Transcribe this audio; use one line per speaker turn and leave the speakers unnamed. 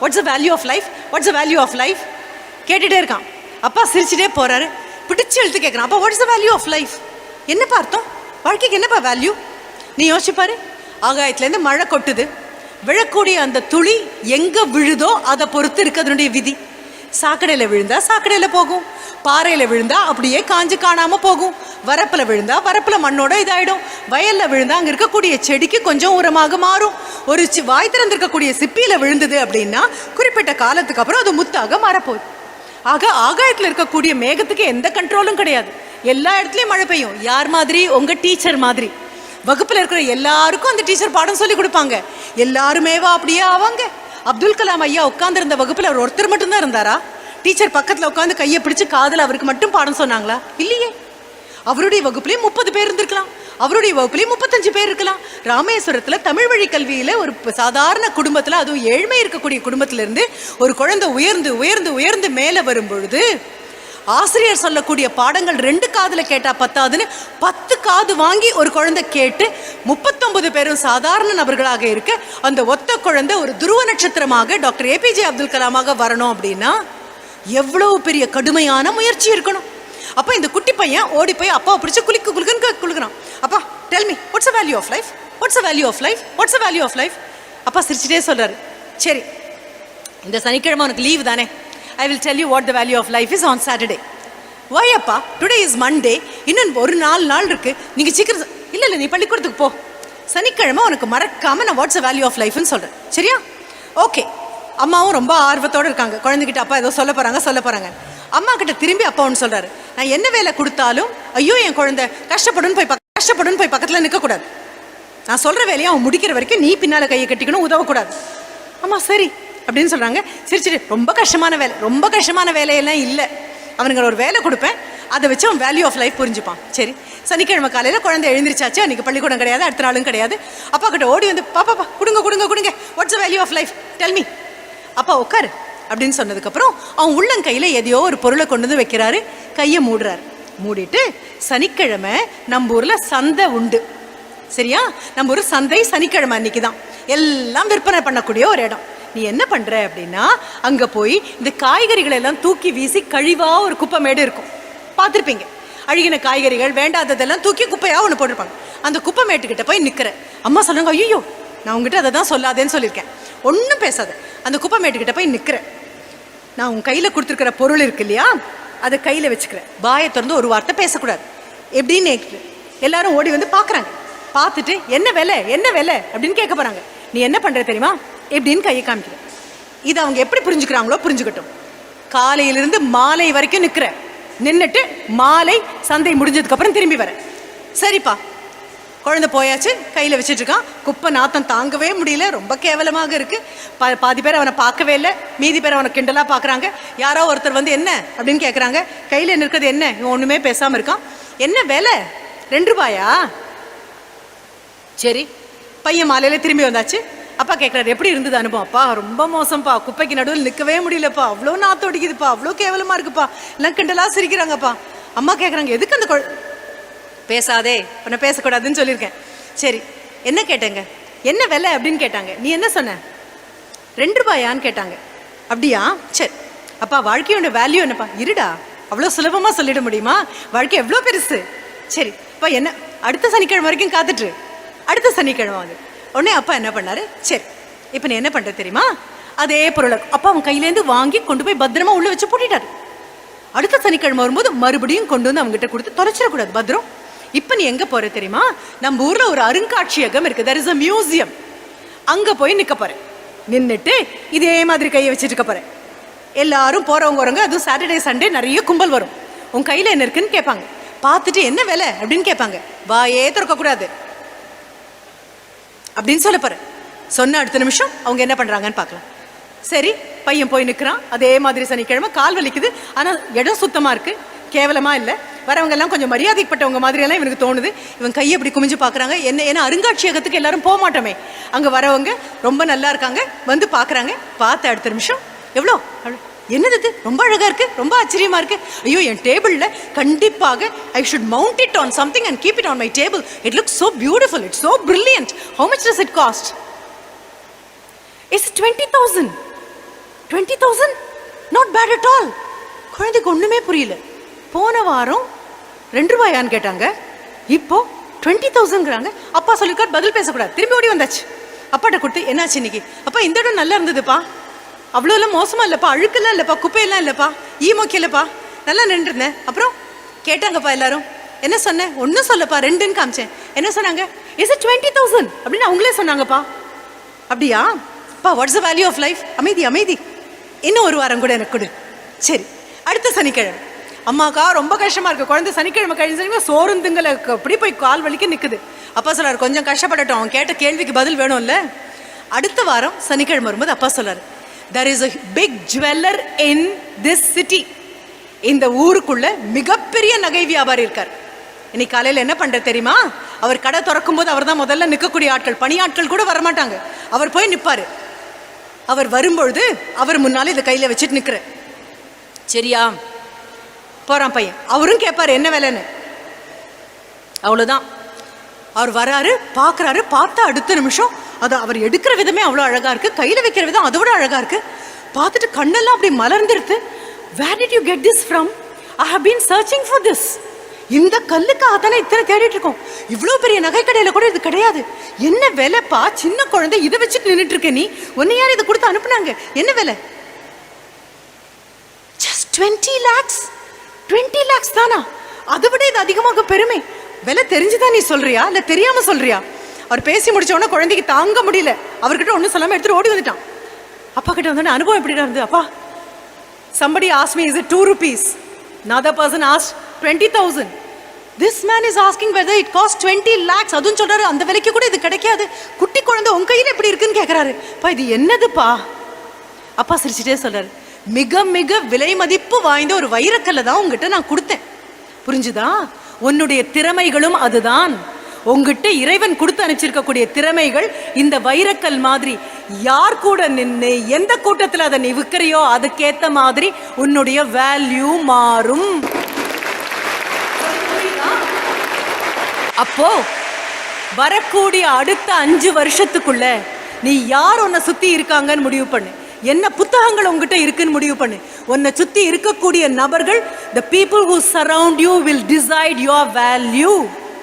What's the value of life what's the value of life கேட்டுகிட்டே இருக்கான். அப்பா சிரிச்சுட்டே போறாரு. பிடிச்சி எழுத்து கேட்குறான் அப்பா what's the value of life என்னப்பா அர்த்தம்? வாழ்க்கைக்கு என்னப்பா வேல்யூ நீ யோசிச்சு பாரு ஆகாயத்துலேருந்து மழை கொட்டுது. விழக்கூடிய அந்த துளி எங்கே விழுதோ அதை பொறுத்து இருக்கு அதனுடைய விதி. சாக்கடையில் விழுந்தா சாக்கடையில் போகும். பாறையில் விழுந்தா அப்படியே காஞ்சு காணாமல் போகும். வரப்பில் விழுந்தா வரப்பில் மண்ணோட இதாயிடும். வயலில் விழுந்தா அங்கே இருக்கக்கூடிய செடிக்கு கொஞ்சம் உரமாக மாறும். ஒரு சி- வாய் திறந்திருக்கக்கூடிய சிப்பியில் விழுந்தது அப்படின்னா குறிப்பிட்ட காலத்துக்கு அப்புறம் அது முத்தாக மாறப்போகுது. ஆக ஆகாயத்தில் இருக்கக்கூடிய மேகத்துக்கு எந்த கண்ட்ரோலும் கிடையாது. எல்லா இடத்துலையும் மழை பெய்யும். யார் மாதிரி? உங்க டீச்சர் மாதிரி. வகுப்பில் இருக்கிற எல்லாருக்கும் அந்த டீச்சர் பாடம் சொல்லி கொடுப்பாங்க. எல்லாருமேவா அப்படியே ஆவாங்க. அப்துல் கலாம் ஐயா உட்காந்துருந்த வகுப்பில் அவர் ஒருத்தர் மட்டும்தான் இருந்தாரா? டீச்சர் பக்கத்தில் உட்காந்து கையை பிடிச்சு காதில் அவருக்கு மட்டும் பாடம் சொன்னாங்களா? இல்லையே. அவருடைய வகுப்புலேயும் முப்பது பேர் இருந்திருக்கலாம். அவருடைய வகுப்புலேயும் முப்பத்தஞ்சு பேர் இருக்கலாம். ராமேஸ்வரத்துல தமிழ் வழி கல்வியில ஒரு சாதாரண குடும்பத்துல அதுவும் ஏழ்மை இருக்கக்கூடிய குடும்பத்துல இருந்து ஒரு குழந்தை உயர்ந்து உயர்ந்து உயர்ந்து மேல வரும் பொழுது ஆசிரியர் சொல்லக்கூடிய பாடங்கள் ரெண்டு காதுல கேட்டா பத்தாதுன்னு பத்து காது வாங்கி ஒரு குழந்தை கேட்டு முப்பத்தொன்பது பேரும் சாதாரண நபர்களாக இருக்க அந்த ஒத்த குழந்தை ஒரு துருவ நட்சத்திரமாக டாக்டர் ஏபிஜே அப்துல் கலாமாக வரணும் அப்படின்னா எவ்வளவு பெரிய கடுமையான முயற்சி இருக்கணும். அப்போ இந்த குட்டி பையன் ஓடி போய் அப்பாவை பிடிச்சி குளிக்கு குலுக்குன்னு குலுக்குறான் அப்பா tell me what's a value of life what's a value of life what's a value of life அப்பா சிரிச்சிட்டே சொல்றாரு. சரி இந்த சனிக்கிழமை உனக்கு லீவ் தானே? I will tell you what the value of life is on Saturday why அப்பா? Today is Monday இன்னும் ஒரு நாலு நாள் இருக்கு. நீங்க சீக்கிரம் இல்லை இல்ல இல்ல நீ பள்ளிக்கூடத்துக்கு போ. சனிக்கிழமை உனக்கு மறக்காம நான் வாட்ஸ் அ வேல்யூ ஆஃப் லைஃப்னு சொல்றேன். சரியா? ஓகே அம்மாவும் ரொம்ப ஆர்வத்தோட இருக்காங்க. குழந்தைகிட்ட அப்பா ஏதோ சொல்ல போகிறாங்க சொல்ல போறாங்க. அம்மா கிட்ட திரும்பி அப்பா ஒன்று சொல்றாரு. நான் என்ன வேலை கொடுத்தாலும் ஐயோ என் குழந்தை கஷ்டப்படுன்னு போய் பக்க- கஷ்டப்படுன்னு போய் பக்கத்துல நிற்கக்கூடாது நான் சொல்ற வேலையை அவன் முடிக்கிற வரைக்கும் நீ பின்னால கையை கட்டிக்கணும் உதவக்கூடாது. அம்மா சரி அப்படின்னு சொல்றாங்க. சரி சரி ரொம்ப கஷ்டமான வேலை ரொம்ப கஷ்டமான வேலையெல்லாம் இல்லை. அவனுங்க ஒரு வேலை கொடுப்பேன். அதை வச்சு அவன் வேல்யூ ஆஃப் லைஃப் புரிஞ்சுப்பான். சரி சனிக்கிழமை காலையில் குழந்தை எழுந்திரிச்சாச்சு. அன்றைக்கி பள்ளிக்கூடம் கிடையாது அடுத்த நாளும் கிடையாது. அப்பா கிட்ட ஓடி வந்து பாப்பா கொடுங்க கொடுங்க கொடுங்க. What's value of life tell me அப்பா உட்காரு. அப்படின்னு சொன்னதுக்கப்புறம் அவன் உள்ளங்கையில் எதையோ ஒரு பொருளை கொண்டு வந்து வைக்கிறாரு. கையை மூடுறாரு. மூடிட்டு சனிக்கிழமை நம்ம ஊரில் சந்தை உண்டு. சரியா? நம்ம ஒரு சந்தை சனிக்கிழமை அன்னைக்கு தான் எல்லாம் விற்பனை பண்ணக்கூடிய ஒரு இடம். நீ என்ன பண்ற அப்படின்னா அங்க போய் இந்த காய்கறிகளை எல்லாம் தூக்கி வீசி கழிவா ஒரு குப்பை மேடு இருக்கும். பார்த்துருப்பீங்க. அழுகின காய்கறிகள் வேண்டாததெல்லாம் தூக்கி குப்பையா ஒன்று போட்டிருப்பாங்க. அந்த குப்பை மேட்டுக்கிட்ட போய் நிற்கிறேன் அம்மா சொல்லுங்க ஐயோ நான் உங்ககிட்ட அதை தான் சொல்லாதேன்னு சொல்லியிருக்கேன். ஒன்றும் பேசாத. அந்த குப்பை மேட்டுக்கிட்ட போய் நிற்கிறேன் நான் உன் கையில் கொடுத்துருக்கிற பொருள் இருக்கு இல்லையா? அதை கையில் வச்சுக்கிறேன். வாயை திறந்து ஒரு வார்த்தை பேசக்கூடாது. எப்படின்னு எல்லாரும் ஓடி வந்து பார்க்குறாங்க. பார்த்துட்டு என்ன விலை? என்ன விலை? அப்படின்னு கேட்க போகிறாங்க நீ என்ன பண்ணுற தெரியுமா? எப்படின்னு கையை காமிக்கிற இது அவங்க எப்படி புரிஞ்சுக்கிறாங்களோ புரிஞ்சுக்கட்டும். காலையிலிருந்து மாலை வரைக்கும் நிற்கிற நின்றுட்டு மாலை சந்தை முடிஞ்சதுக்கப்புறம் திரும்பி வரேன். சரிப்பா. குழந்தை போயாச்சு கையில் வச்சுட்ருக்கான். குப்பை நாத்தம் தாங்கவே முடியல ரொம்ப கேவலமாக இருக்குது பா பாதி பேர் அவனை பார்க்கவே இல்லை. மீதி பேர் அவனை கிண்டலாக பார்க்குறாங்க யாரோ ஒருத்தர் வந்து என்ன? அப்படின்னு கேட்குறாங்க கையில் என்ன இருக்கிறது என்ன? இவன் ஒன்றுமே பேசாமல் இருக்கான். என்ன விலை? ரெண்டு ரூபாயா? சரி. பையன் மாலையில் திரும்பி வந்தாச்சு. அப்பா கேட்குறாரு எப்படி இருந்தது அனுபவம்? அப்பா ரொம்ப மோசம்ப்பா. குப்பைக்கு நடுவில் நிற்கவே முடியலப்பா. அவ்வளோ நாத்தம் அடிக்குதுப்பா. அவ்வளோ கேவலமாக இருக்குப்பா. எல்லாம் கிண்டலாக சிரிக்கிறாங்கப்பா. அம்மா கேட்குறாங்க எதுக்கு அந்த குழ பேசாதே. உன்னை பேசக்கூடாதுன்னு சொல்லியிருக்கேன். சரி என்ன கேட்டேங்க? என்ன விலை அப்படின்னு கேட்டாங்க. நீ என்ன சொன்ன? ரெண்டு ரூபாயான்னு கேட்டாங்க. அப்படியா? சரி. அப்பா வாழ்க்கையோட வேல்யூ என்னப்பா? இருடா. அவ்வளோ சுலபமாக சொல்லிட முடியுமா? வாழ்க்கை எவ்வளோ பெருசு? சரி அப்பா என்ன? அடுத்த சனிக்கிழமை வரைக்கும் காத்துட்டு அடுத்த சனிக்கிழமை வந்து உடனே அப்பா என்ன பண்ணாரு? சரி இப்போ நீ என்ன பண்ணுற தெரியுமா? அதே பொருளை அப்பா அவன் கையிலேருந்து வாங்கி கொண்டு போய் பத்திரமா உள்ள வச்சு பூட்டிட்டாரு. அடுத்த சனிக்கிழமை வரும்போது மறுபடியும் கொண்டு வந்து அவங்ககிட்ட கொடுத்து தொலைச்சிடக்கூடாது. பத்திரம்? இப்போ நீ எங்கே போற தெரியுமா? நம்ம ஊரில் ஒரு அருங்காட்சியகம் இருக்கு. தர் இஸ் அ மியூசியம் அங்கே போய் நிற்க போறேன் நின்றுட்டு இதே மாதிரி கையை வச்சுட்டு இருக்க போறேன் எல்லாரும் போறவங்க வரவங்க அதுவும் சாட்டர்டே சண்டே நிறைய கும்பல் வரும். உன் கையில் என்ன இருக்குன்னு கேட்பாங்க. பார்த்துட்டு என்ன விலை அப்படின்னு கேட்பாங்க. வாயே திறக்கக்கூடாது அப்படின்னு சொல்ல போகிறேன் சொன்ன அடுத்த நிமிஷம் அவங்க என்ன பண்ணுறாங்கன்னு பார்க்கலாம். சரி பையன் போய் நிற்கிறான் அதே மாதிரி சனிக்கிழமை கால் வலிக்குது. ஆனால் இடம் சுத்தமாக இருக்கு. கேவலமாக இல்லை. வரவங்க எல்லாம் கொஞ்சம் மரியாதைப்பட்டவங்க மாதிரி எல்லாம் இவனுக்கு தோணுது. இவன் கையை இப்படி குமிஞ்சு பார்க்கறாங்க. என்ன ஏன்னா அருங்காட்சியகத்துக்கு எல்லாரும் போக மாட்டோமே. அங்கே வரவங்க ரொம்ப நல்லா இருக்காங்க. வந்து பார்க்கறாங்க. பார்த்த அடுத்த நிமிஷம் எவ்வளோ? என்னது இது? ரொம்ப அழகாக இருக்கு. ரொம்ப ஆச்சரியமா இருக்கு. ஐயோ என் டேபிளில் கண்டிப்பாக I should mount it on something and keep it on my table it look so beautiful it so brilliant how much does it cost it's twenty thousand twenty thousand not bad at all குழந்தைக்கு ஒன்றுமே புரியல. போன வாரம் ரெண்டு ரூபாயான்னு கேட்டாங்க. இப்போ twenty தௌசண்ட்ங்கிறாங்க அப்பா சொல்லிருக்கார் பதில் பேசக்கூடாது. திரும்பி ஓடி வந்தாச்சு. அப்பாட்ட கொடுத்து என்னாச்சு இன்னைக்கு? அப்பா இந்த இடம் நல்லா இருந்ததுப்பா. அவ்வளோலாம் மோசமாக இல்லைப்பா. அழுக்கெல்லாம் இல்லைப்பா. குப்பையெல்லாம் இல்லைப்பா. ஈ மொக்கி இல்லைப்பா நல்லா நின்றுருந்தேன் அப்புறம் கேட்டாங்கப்பா எல்லாரும் என்ன சொன்னேன் ஒன்றும் சொல்லப்பா. ரெண்டுன்னு காமிச்சேன். என்ன சொன்னாங்க? இஸ் இட் டுவெண்ட்டி தௌசண்ட் அப்படின்னு அவங்களே சொன்னாங்கப்பா. அப்படியா? அப்பா what's the value of life அமைதி அமைதி. இன்னும் ஒரு வாரம் கூட எனக்கு கொடு. சரி அடுத்த சனிக்கிழமை. அம்மாக்கா ரொம்ப கஷ்டமாக இருக்குது குழந்தை சனிக்கிழமை கழிஞ்ச சனிக்கிழமை அப்படி போய் கால் வலிக்கு நிற்குது அப்பா சொல்றாரு கொஞ்சம் கஷ்டப்படட்டும். அவன் கேட்ட கேள்விக்கு பதில் வேணும்ல? அடுத்த வாரம் சனிக்கிழமை வரும்போது அப்பா சொல்றாரு there is a big jeweller in this city இந்த ஊருக்குள்ள மிகப்பெரிய நகை வியாபாரி இருக்கார். இன்னைக்கு காலையில் என்ன பண்ணுற தெரியுமா? அவர் கடை திறக்கும் போது அவர் தான் முதல்ல நிற்கக்கூடிய ஆட்கள். பணியாட்கள் கூட வரமாட்டாங்க. அவர் போய் நிற்பாரு அவர் வரும்பொழுது அவர் முன்னால் இதை கையில் வச்சுட்டு நிற்கிற சரியா? போகிறான் பையன். அவரும் கேட்பார் என்ன வேலைன்னு? அவ்வளோதான் அவர் வராரு பார்க்குறாரு பார்த்தா அடுத்த நிமிஷம் அது அவர் எடுக்கிற விதமே அவ்வளோ அழகாக இருக்குது கையில் வைக்கிற விதம் அதை விட அழகாக இருக்குது பார்த்துட்டு கண்ணெல்லாம் அப்படி மலர்ந்துருது where did you get this from I have been searching for this இந்த கல்லுக்காக தானே இத்தனை தேடிட்டு இருக்கோம். இவ்வளோ பெரிய நகை கடையில் கூட இது கிடையாது. என்ன விலைப்பா சின்ன குழந்தை இதை வச்சுட்டு நின்றுட்டு இருக்க நீ? ஒன்னு யார் இதை கொடுத்து அனுப்புனாங்க? என்ன விலை? Just twenty lakhs twenty lakhs தானா? அதை விட இது அதிகமாக பெருமை. விலை தெரிஞ்சுதான் நீ சொல்றியா? இல்லை தெரியாம சொல்றியா? அவர் பேசி முடிச்ச உடனே குழந்தைக்கு தாங்க முடியல. அவர்கிட்ட ஒன்றும் சொல்லாமல் எடுத்துட்டு ஓடி வந்துட்டான். அப்பா கிட்ட வந்தோடனே அனுபவம் எப்படி இருந்தது அப்பா somebody asked me do it நான் rupees? Another person asked 20000 this man is asking whether it costs 20 lakhs. அதுவும் சொல்றாரு அந்த விலைக்கு கூட இது கிடைக்காது. குட்டி குழந்தை உன் கையில் எப்படி இருக்குன்னு கேட்குறாரு இது என்னதுப்பா? அப்பா சிரிச்சுட்டே சொல்றாரு மிக மிக விலை மதிப்பு வாய்ந்த ஒரு வைரக்கல்லை தான் உங்ககிட்ட நான் கொடுத்தேன். புரிஞ்சுதா? உன்னுடைய திறமைகளும் அதுதான். உங்ககிட்ட இறைவன் கொடுத்து அனுப்பிச்சிருக்கக்கூடிய திறமைகள் இந்த வைரக்கல் மாதிரி. யார் கூட நின்று எந்த கூட்டத்தில் அதை நீ விற்கிறியோ அதுக்கேத்த மாதிரி உன்னுடைய வேல்யூ மாறும். அப்போ வரக்கூடிய அடுத்த அஞ்சு வருஷத்துக்குள்ள நீ யார் உன்னை சுத்தி இருக்காங்கன்னு முடிவு பண்ணு. என்ன புத்தகங்கள் உங்ககிட்ட இருக்குன்னு முடிவு பண்ணு. உன்னை சுற்றி இருக்கக்கூடிய நபர்கள் the people who surround you will decide your value